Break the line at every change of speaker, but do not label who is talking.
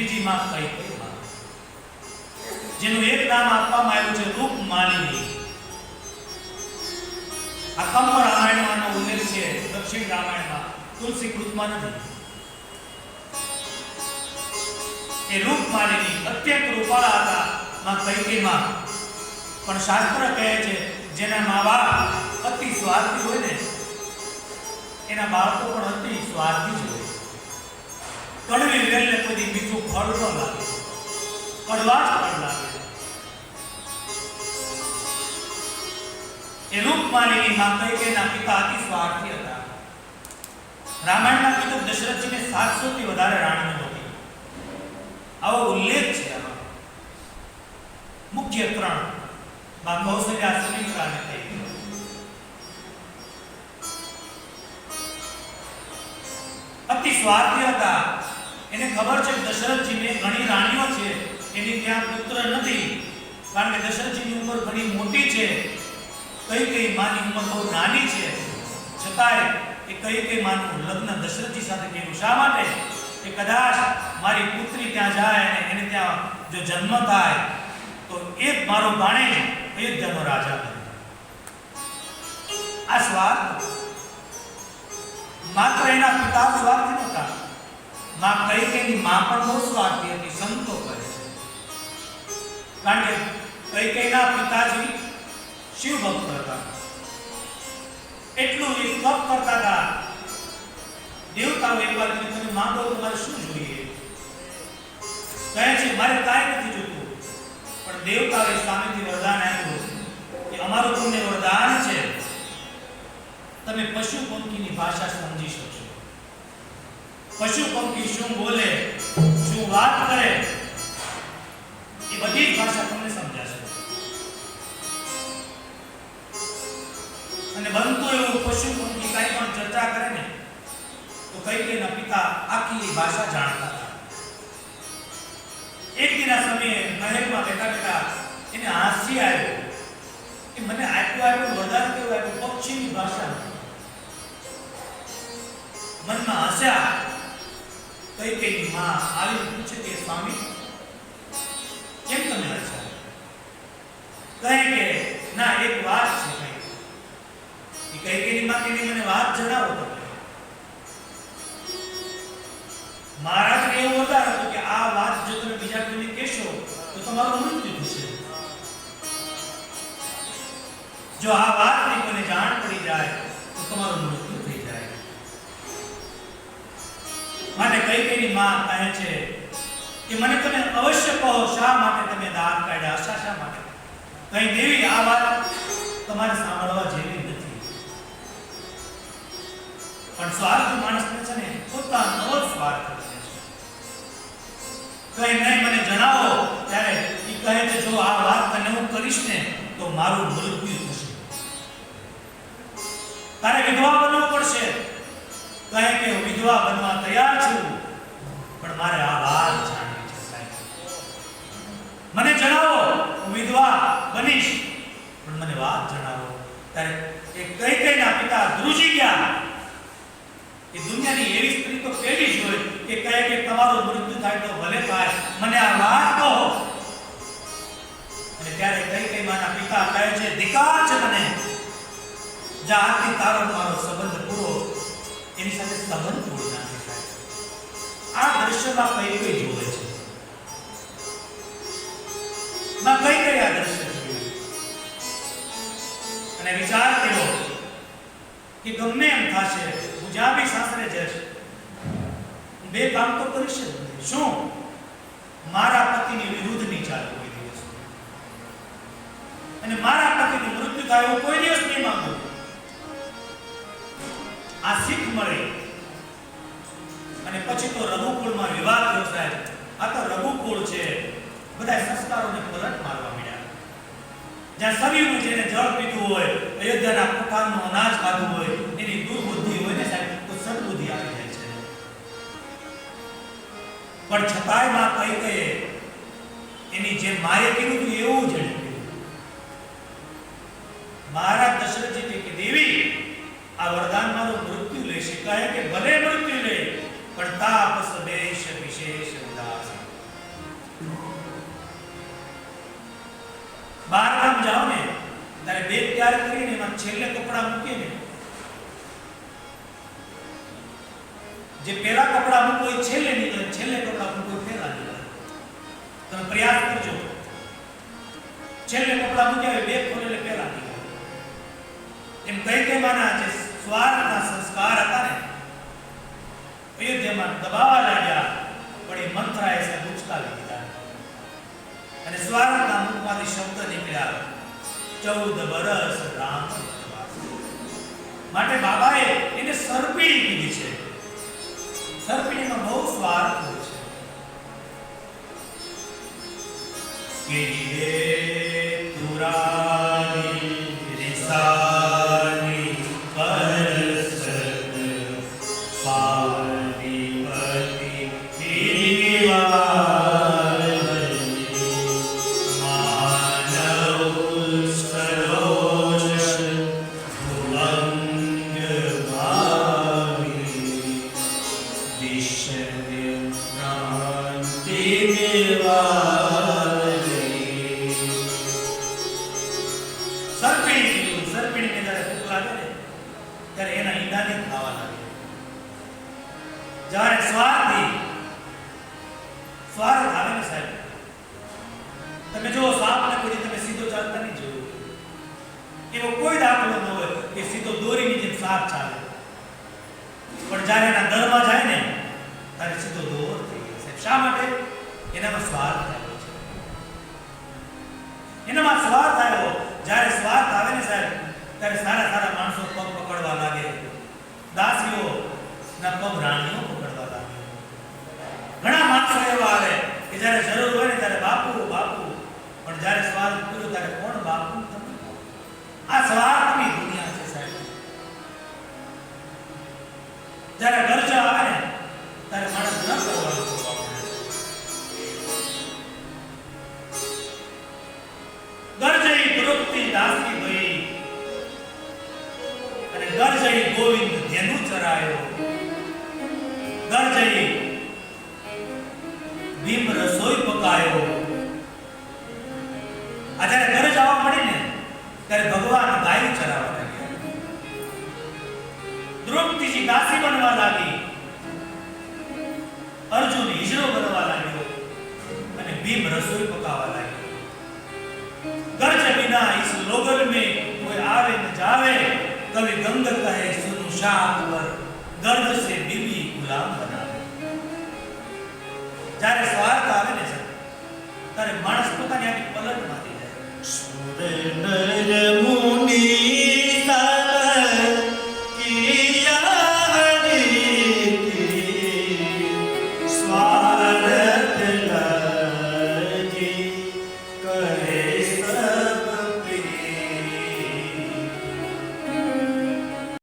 ત્રીજી માં કઈ કઈ માં જેનું એક નામ આપવામાં આવ્યું છે રૂપ માલિની. આ કંપ રામાયણમાં આનો ઉલ્લેખ છે દક્ષિણ રામાયણમાં. તુલસી કૃતમાં નથી. એ રૂપ માલિની અત્યંત રૂપાળા હતા, માં કૈકેયીમાં પણ શાસ્ત્ર કહે છે, જેના મા બાપ અતિ સ્વાર્થી હોય ને, એના બાળકો પણ અતિ સ્વાર્થી હોય કડવી વેલને કોઈ બીજું ફળ લાગે. કડવા જ ફળ લાગે. એ રૂપમાલીની માં કૈકેયીના પિતા અતિ સ્વાર્થી હતા. રામાયણના પિતા દશરથજીને સાતસો થી વધારે રાણીઓ હતી આવો ઉલ્લેખ છે આમાં. મુખ્ય ત્રણમાં કૌશલ્યા સુમિત્રા થઈ અતિ સ્વાર્થી હતા. એને ખબર છે દશરથજીને ઘણી રાણીઓ છે. એની ત્યાં પુત્ર નથી. કારણ કે દશરથજીની ઉંમર ઘણી મોટી છે. કઈ કઈ માની ઉંમર બહુ નાની છે. છતાંય એ કઈ કઈ માનું લગ્ન દશરથજી સાથે કર્યું. શા માટે? કે કદાચ મારી પુત્રી ત્યાં જાય અને એને ત્યાં જો જન્મ થાય, તો એ મારો ભાણેજ અયોધ્યાનો રાજા બને. આ સ્વાર્થ માત્ર એના પિતા સ્વાર્થી નહોતા. માં કઈ કઈની માં પણ બહુ સ્વાર્થી હતી સંતો કહે છે. કારણ કે કઈ કઈના પિતાજી શિવ ભક્ત હતા. એટલું એ તપ કરતા હતા. દેવતાઓ એક વાર તમે માંગો તો મારે શું જોઈએ? કહે છે, મારે કાંઈ નથી જોતું. પણ દેવતાઓએ સામેથી વરદાન આપ્યું કે અમારું તમને વરદાન છે. તમે પશુ પંખીની ભાષા સમજી શકશો પશુ પંખી શું બોલે, શું વાત કરે, એ બધી ભાષા તમને સમજાશે. અને બનતું એવું પશુ પંખી કઈ પણ ચર્ચા કરે ને, તો કઈ પિતા આખી ભાષા જાણતા હતા. એક દિના સમયે મહેલમાં બેઠા બેઠા એને હાસ્ય આવ્યું. કે મને આટલું આટલું વરદાન કેવું આપ્યું? પક્ષીની ભાષા. મનમાં હસ્યા. કઈ કઈ માં. આવી પૂછે કે, સ્વામી, કેમ તમે હસ્યા કહે કે, ના, એક વાત છે કઈ કઈ કઈ મને વાત જણાવો તમે. મહારાજ એવું હતું કે, આ વાત જો તમે બીજા કોઈને કહેશો, તો તમારું મૃત્યુ થશે. જો આ વાતની મને જાણ કઈ માં કહે છે કે મને તમે અવશ્ય કહો શા માટે તમે દાન કાઢ્યા, શા શા માટે? કઈ દેવી આ વાત તમારે સાંભળવા જેવી નથી. પણ સ્વાર્થ માણસને છે ને પોતાનો જ સ્વાર્થ છે. કઈ નહીં, મને જણાવો, ત્યારે એ કહે છે જો આ વાત તને હું કરીશ ને, તો મારું મૃત્યુ થશે. તારે વિધવા બનવું કહે કે હું વિધવા બનવા તૈયાર છું. પણ મારે આ વાત જાણવી છે, સાહેબ. મને જણાવો, હું વિધવા બનીશ. પણ મને વાત જણાવો. ત્યારે એ કઈ કઈના પિતા ધ્રુજી ગયા. એ દુનિયાની એવી સ્ત્રી તો પેલી જ હોય કે કહે કે તમારું મૃત્યુ થાય તો ભલે થાય. મને આ વાત કહો. અને ત્યારે કઈ કઈ માના પિતા કહે છે ધિકાર છે મને. જા, આથી તારો મારો સંબંધ પૂરો એની સાથે સંબંધ તોડી નાખે આ દ્રશ્યમાં કઈ કઈ જોડે છે. માં કઈ કઈ આ દ્રશ્ય અને વિચાર કર્યો કે ગમે એમ થશે હું જ્યાં બી સાસરે જઈશ બે કામ તો કરીશ શું? મારા પતિની વિરુદ્ધ નહીં ચાલે કોઈ દિવસ અને મારા પતિનું મૃત્યુ થાય કોઈ દિવસ નહીં માંગુ આ શીખ મળી. અને પછી તો રઘુકુળમાં વિવાદ થયો સાહેબ. આ તો રઘુકુળ છે. બધા સંસ્કારોને પલટ મારવા મળ્યા જ્યાં સવીનું જેને જળ પીધું હોય, અયોધ્યાના પોતાનું અનાજ ખાધું હોય, એની દુર્બુદ્ધિ હોય ને સાહેબ, તો સદબુદ્ધિ આવી જાય છે. પણ છતાંયમાં કહી કહે એની જે માએ કીધું હતું એવું જ મહારાજ દશરથજી કે દેવી, આ વરદાન મારું કહે કે ભલે મૃત્યુ લે, પણ તાપ સદેશ વિશેષ ઉદાસ બાર ગામ જાઓ ને, ત્યારે બે તૈયાર કરીને એમાં છેલ્લે કપડાં મૂકીને જે પહેલા કપડા મૂકો એ છેલ્લે નીકળે, છેલ્લે કપડા મૂકો પહેલા નીકળે. તમે પ્રયાસ કરજો. છેલ્લે કપડા મૂક્યા બેગ ખોલે એટલે પહેલા નીકળે. એમ કઈ કઈ માના જે સ્વાર્થના સંસ્કાર હતા ને અયોધ્યામાં દબાવા લાગ્યા, પણ એ મંત્રાએ સાહેબ ઉચકાવી દીધા. અને સ્વાર્થના મુખમાંથી શબ્દ નીકળ્યા, ચૌદ બરસ રામ માટે બાબાએ એને સરપીણી કીધી છે. સરપીણીમાં બહુ સ્વાર્થ હોય છે. કે રે સરપીણી કીધું સરપીણીને જ્યારે ભૂખ લાગે ને, ત્યારે એના ઈંડાને ખાવા લાગે. જ્યારે સ્વાર્થી સ્વાર્થ આવે ને સાહેબ. તમે જો સાપને કોઈ તમે સીધો ચાલતા નહીં જોયો. એવો કોઈ દાખલો ન હોય કે સીધો દોરીની જેમ સાપ ચાલે. પણ જ્યારે એના દરમાં જાય ને, ત્યારે સીધો દોર થઈ જાય સાહેબ, શા માટે? એનામાં સ્વાર્થ આવ્યો છે. એનામાં સ્વાર્થ જ્યારે સ્વાર્થ આવે ને સાહેબ, ત્યારે સારા સારા માણસો પગ પકડવા લાગે. દાસીઓ ના પગ રાણીઓ પકડવા લાગે. ઘણા માણસો એવા આવે કે જ્યારે જરૂર હોય ને ત્યારે બાપુ બાપુ. પણ જ્યારે સ્વાર્થ પૂરો ત્યારે કોણ બાપુ? ગોવિંદ ધેનુ ચરાયો. ગરજઈ ભીમ રસોઈ પકાયો. આ જ્યારે ઘરે જવા મળી ને, ત્યારે ભગવાન ગાયું ચરાવવા લાગ્યા. દ્રૌપદીજી દાસી બનવા લાગી. અર્જુન હિજરો બનવા લાગ્યો અને ભીમ રસોઈ પકાવા લાગ્યો. ગરજ બિના ઇસ લોગન મે કોઈ આવે ને જાવે. કવિ ગંગ કહે, સુનું શામ પર દર્દ સે બીબી ગુલામ બનાવે. જ્યારે સ્વાર્થ આવે ને ત્યારે માણસ પોતાની આખી પલટમાંથી જાય
સુરે